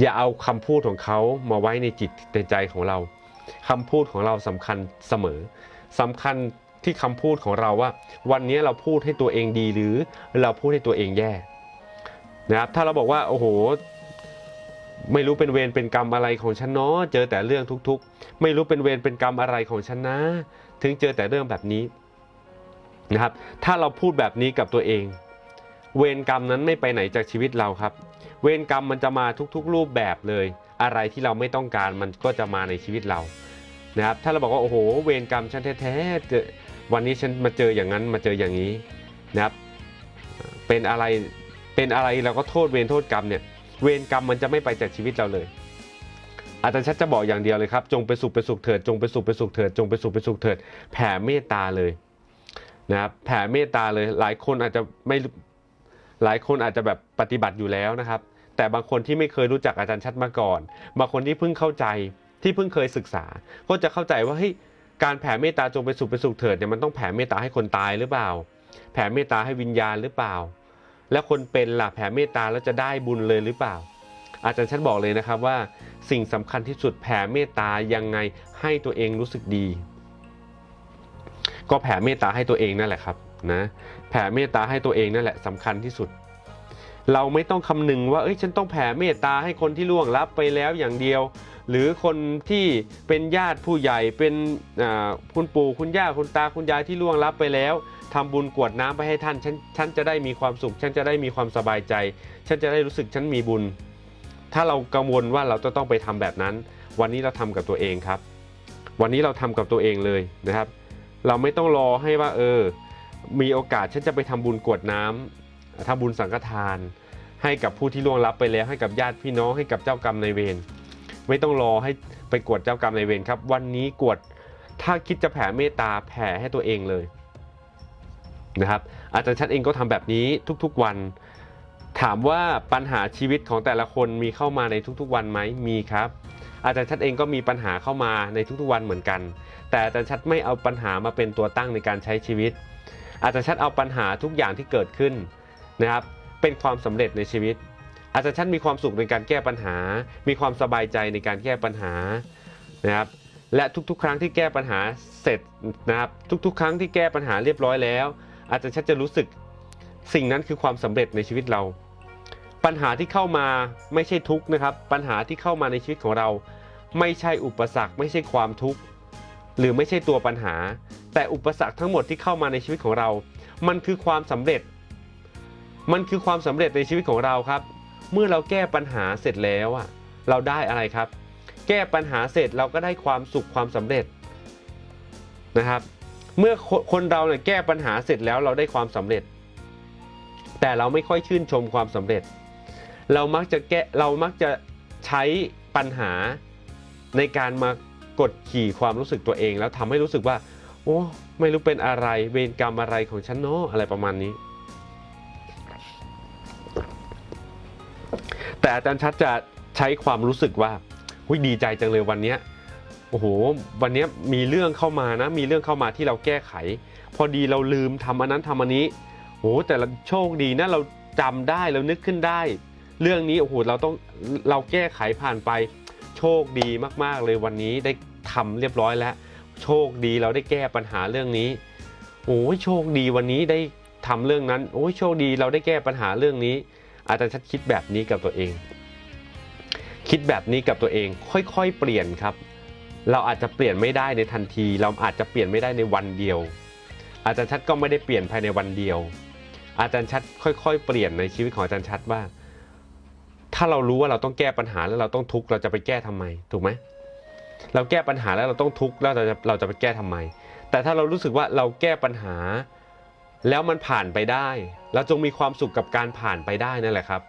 อย่าเอาคำพูดของเขามาไว้ในจิตในใจของเราคำพูดของเราสำคัญเสมอสำคัญที่คำพูดของเราว่า วันนี้เราพูดให้ตัวเองดีหรือเราพูดให้ตัวเองแย่นะครับถ้าเราบอกว่าโอ้โห ไม่รู้เป็นเวรเป็นกรรมอะไรของฉันเนาะเจอแต่เรื่องทุกๆ ไม่รู้เป็นเวรเป็นกรรมอะไรของฉันนะ ถึงเจอแต่เรื่องแบบนี้นะครับถ้าเราพูดแบบนี้กับตัวเอง เวรกรรมนั้นไม่ไปไหนจากชีวิตเราครับ เวรกรรมมันจะมาทุกๆรูปแบบเลย อะไรที่เราไม่ต้องการมันก็จะมาในชีวิตเรานะครับถ้าเราบอกว่าโอ้โห เวรกรรมฉันแท้ๆเจอวันนี้ฉันมาเจออย่างนั้นมาเจออย่างนี้นะครับเป็นอะไรเป็นอะไรเราก็โทษเวรโทษกรรมเนี่ยเวรกรรมมันจะไม่ไปจากชีวิตเราเลย อาจารย์ชัดจะบอกอย่างเดียวเลยครับ จงไปสุขไปสุขเถิดจงไปสุขไปสุขเถิดจงไปสุขไปสุขเถิดแผ่เมตตาเลยนะครับแผ่เมตตาเลยหลายคนอาจจะไม่หลายคนอาจจะแบบปฏิบัติอยู่แล้วนะครับ แต่บางคนที่ไม่เคยรู้จักอาจารย์ชัดมาก่อน บางคนที่เพิ่งเข้าใจที่เพิ่งเคยศึกษา ก็จะเข้าใจว่าเฮ้ยการแผ่เมตตาจงไปสุขไปสุขเถิดเนี่ยมันต้องแผ่เมตตาให้คนตายหรือเปล่า แผ่เมตตาให้วิญญาณหรือเปล่า แล้วคนเป็นล่ะแผ่เมตตาแล้วจะได้บุญเลยหรือเปล่า อาจารย์ชัดบอกเลยนะครับว่า สิ่งสำคัญที่สุดแผ่เมตตายังไงให้ตัวเองรู้สึกดี ก็แผ่เมตตาให้ตัวเองนั่นแหละครับนะแผ่เมตตาให้ตัวเองนั่นแหละสำคัญที่สุด เราไม่ต้องคำนึงว่าเอ้ยฉันต้องแผ่เมตตาให้คนที่ล่วงลับไปแล้วอย่างเดียว หรือคนที่เป็นญาติผู้ใหญ่เป็นคุณปู่คุณย่าคุณตาคุณยายที่ล่วงลับไปแล้วทำบุญกวดน้ำไปให้ท่านฉันฉันจะได้มีความสุข ฉันจะได้มีความสบายใจ ฉันจะได้รู้สึกฉันมีบุญ ถ้าเรากังวลว่าเราจะต้องไปทำแบบนั้น วันนี้เราทำกับตัวเองครับ วันนี้เราทำกับตัวเองเลยนะครับ เราไม่ต้องรอให้ว่าเออ มีโอกาสฉันจะไปทำบุญกวดน้ำ ทำบุญสังฆทาน ให้กับผู้ที่ล่วงลับไปแล้ว ให้กับญาติพี่น้องให้กับเจ้ากรรมนายเวรไม่ต้องรอให้ไปกวดเจ้ากรรมนายเวรครับ วันนี้กวดถ้าคิดจะแผ่เมตตาแผ่ให้ตัวเองเลยนะครับอาจารย์ชัดเองก็ทำแบบนี้ทุกๆวัน ถามว่าปัญหาชีวิตของแต่ละคนมีเข้ามาในทุกๆวันไหมมีครับ อาจารย์ชัดเองก็มีปัญหาเข้ามาในทุกๆวันเหมือนกัน แต่อาจารย์ชัดไม่เอาปัญหามาเป็นตัวตั้งในการใช้ชีวิต อาจารย์ชัดเอาปัญหาทุกอย่างที่เกิดขึ้น นะครับ เป็นความสำเร็จในชีวิต อาจารย์ชัดมีความสุขในการแก้ปัญหา มีความสบายใจในการแก้ปัญหานะครับ และทุกๆ ครั้งที่แก้ปัญหาเสร็จนะครับ ทุกๆ ครั้งที่แก้ปัญหาเรียบร้อยแล้ว อาจารย์ชัดจะรู้สึกสิ่งนั้นคือความสำเร็จในชีวิตเรา ปัญหาที่เข้ามาไม่ใช่ทุกนะครับ ปัญหาที่เข้ามาในชีวิตของเรา ไม่ใช่อุปสรรค ไม่ใช่ความทุกข์หรือไม่ใช่ตัวปัญหา แต่อุปสรรคทั้งหมดที่เข้ามาในชีวิตของเรา มันคือความสำเร็จ มันคือความสำเร็จในชีวิตของเราครับ เมื่อเราแก้ปัญหาเสร็จแล้วอะเราได้อะไรครับ แก้ปัญหาเสร็จเราก็ได้ความสุขความสำเร็จนะครับ เมื่อคนเราเนี่ยแก้ปัญหาเสร็จแล้วเราได้ความสำเร็จ แต่เราไม่ค่อยชื่นชมความสำเร็จ เรามักจะแก้เรามักจะใช้ปัญหาในการมากดขี่ความรู้สึกตัวเอง แล้วทำให้รู้สึกว่า โอ้ไม่รู้เป็นอะไรเวรกรรมอะไรของฉันเนาะอะไรประมาณนี้ แต่อาจารย์ชัดจะใช้ความรู้สึกว่าหุยดีใจจังเลยวันนี้โอ้โหวันนี้มีเรื่องเข้ามานะ มีเรื่องเข้ามาที่เราแก้ไข พอดีเราลืมทำอันนั้นทำอันนี้โอ้โหแต่เราโชคดีนะเราจำได้เรานึกขึ้นได้ เรื่องนี้โอ้โหเราต้องเราแก้ไขผ่านไป โชคดีมากๆเลยวันนี้ได้ทำเรียบร้อยแล้ว โชคดีเราได้แก้ปัญหาเรื่องนี้โอ้ยโชคดีวันนี้ได้ทำเรื่องนั้นโอ้ยโชคดีเราได้แก้ปัญหาเรื่องนี้ อาจารย์ชัดคิดแบบนี้กับตัวเอง คิดแบบนี้กับตัวเอง ค่อยๆ เปลี่ยนครับ เราอาจจะเปลี่ยนไม่ได้ในทันที เราอาจจะเปลี่ยนไม่ได้ในวันเดียว อาจารย์ชัดก็ไม่ได้เปลี่ยนภายในวันเดียว อาจารย์ชัดค่อยๆ เปลี่ยนในชีวิตของอาจารย์ชัดว่า ถ้าเรารู้ว่าเราต้องแก้ปัญหาแล้วเราต้องทุกข์เราจะไปแก้ทำไม ถูกไหมเราแก้ปัญหาแล้วเราต้องทุกข์แล้วเราจะเราจะไปแก้ทำไม แต่ถ้าเรารู้สึกว่าเราแก้ปัญหา แล้วมันผ่านไปได้ เราจงมีความสุขกับการผ่านไปได้นั่นแหละครับ